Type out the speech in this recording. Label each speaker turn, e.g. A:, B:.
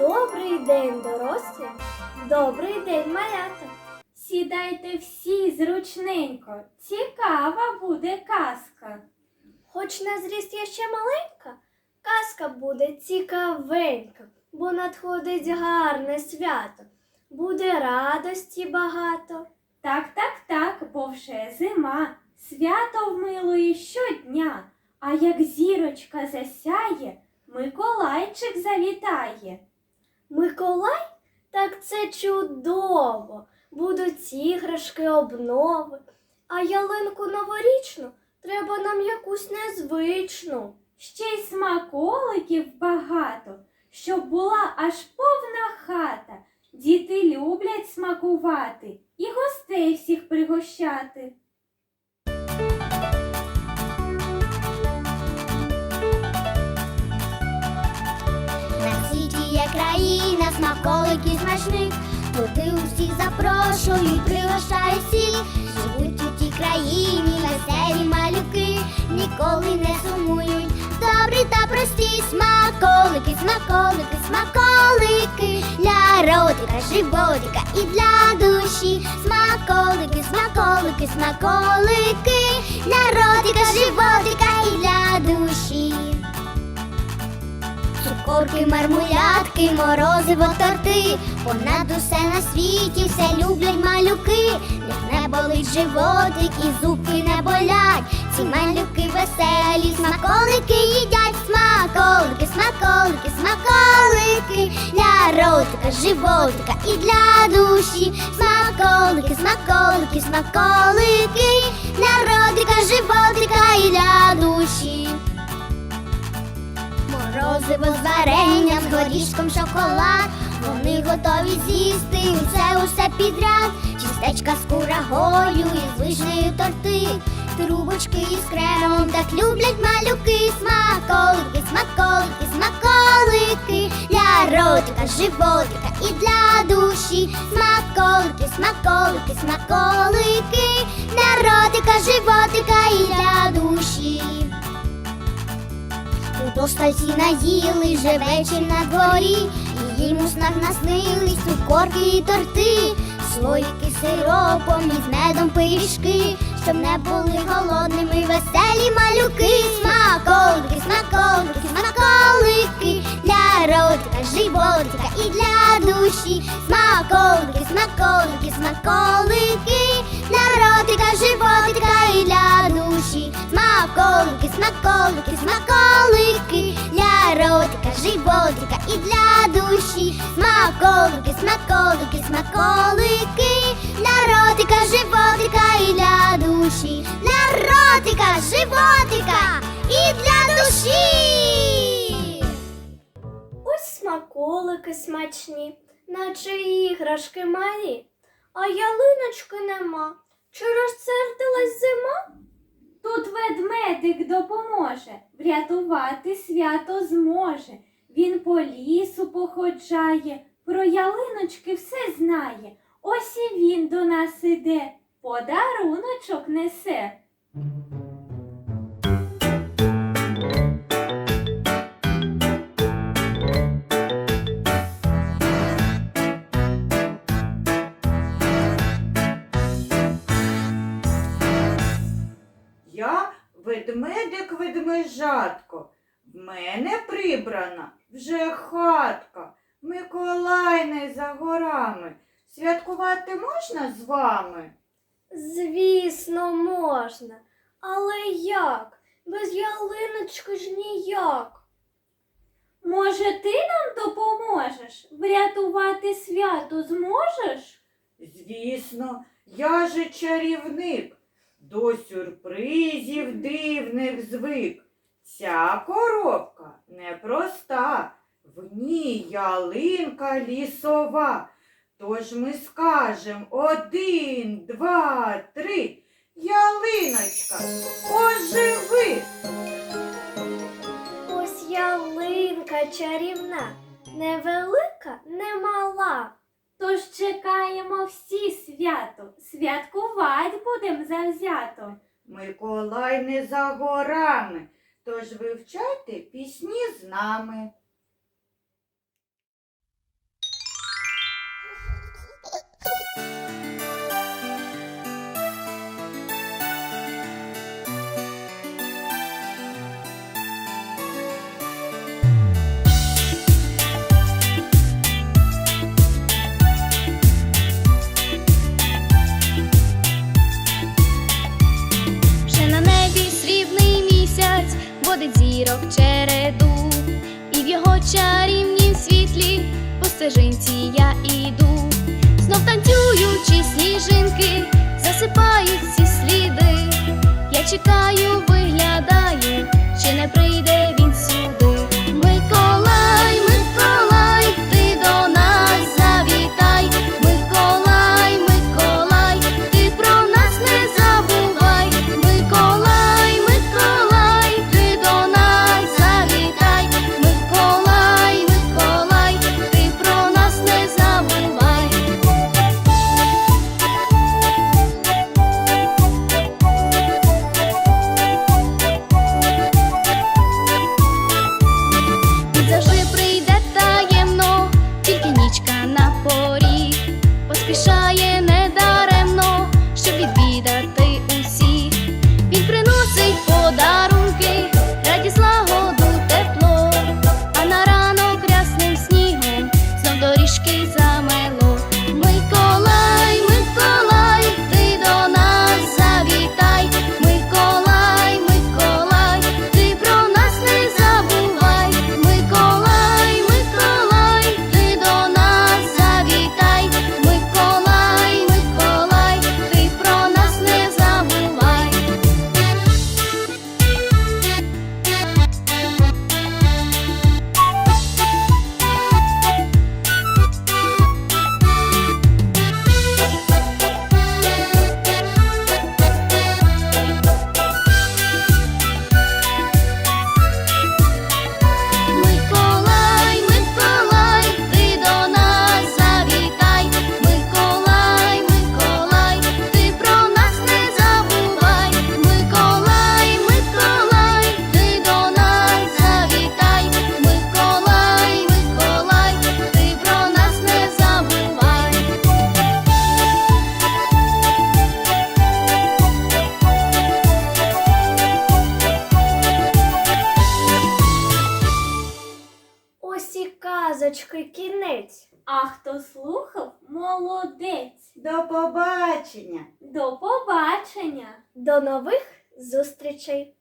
A: Добрий день, дорослі. Добрий день, малята. Сідайте всі зручненько. Цікава буде казка. Хоч на зріст я ще маленька, казка буде цікавенька, бо надходить гарне свято. Буде радості багато. Так, так, так, бо вже зима. Свято вмилує щодня. А як зірочка засяє, Миколайчик завітає. Миколай? Так це чудово. Будуть іграшки, обнови. А ялинку новорічну треба нам якусь незвичну. Ще й смаколиків багато, щоб була аж повна хата. Діти люблять смакувати і гостей всіх пригощати.
B: Країна смаколиків смачних, туди усіх запрошую, пригощаю всіх. Живуть у тій країні веселі малюки, ніколи не сумують. Добрі та прості смаколики, смаколики, смаколики для ротика, животика і для душі. Смаколики, смаколики, смаколики для ротика, животика Цукорки, мармулятки, морозиво, торти, понад усе на світі все люблять малюки, них не болить животик і зубки не болять. Ці малюки веселі, смаколики їдять, смаколики, смаколики, смаколики для ротика, животика і для душі. Смаколики, смаколики, смаколики для ротика, животика і для душі. Морозиво з варенням, з горішком шоколад. Вони готові з'їсти усе усе підряд. Чистечка з курагою і з вишнею торти. Трубочки із кремом так люблять малюки. Смаколики, смаколики, смаколики для ротика, животика і для душі. Смаколики, смаколики, смаколики для ротика, животика і для душі. У достальці наїли вже вечір на дворі, і їм у снах наснились цукорки і торти, слоїки сиропом і з медом пиріжки, щоб не були голодними веселі малюки, смаколики, смаколики, смаколики для ротика, животика і для душі, смаколики, смаколики, смаколики для животика і для душі, смаколики, смаколики, смаколики. Для ротика, животика і для душі, смаколики, смаколики, смаколики. Для ротика, животика і для душі, для ротика, животика і для душі.
A: Ось смаколики смачні, наче іграшки малі, а ялиночки нема. Чи розсердилась зима? Тут ведмедик допоможе, врятувати свято зможе. Він по лісу походжає, про ялиночки все знає. Ось і він до нас іде, подаруночок несе.
C: Ведмежатко. В мене прибрана вже хатка. Миколай не за горами. Святкувати можна з вами?
A: Звісно, можна. Але як? Без ялиночки ж ніяк. Може, ти нам допоможеш? Врятувати свято зможеш?
C: Звісно, я же чарівник. До сюрпризів дивних звик. Ця коробка непроста, в ній ялинка лісова. Тож ми скажем один, два, три. Ялиночка, оживи.
A: Ось ялинка чарівна, невелика, не мала. Тож чекаємо всі свято, святкувати будем завзято.
C: Миколай не за горами.
D: Тож вивчайте пісні з нами.
E: стежинці я
C: і Lisa,
A: А хто слухав, молодець.
D: До побачення.
A: До побачення.
C: До нових зустрічей.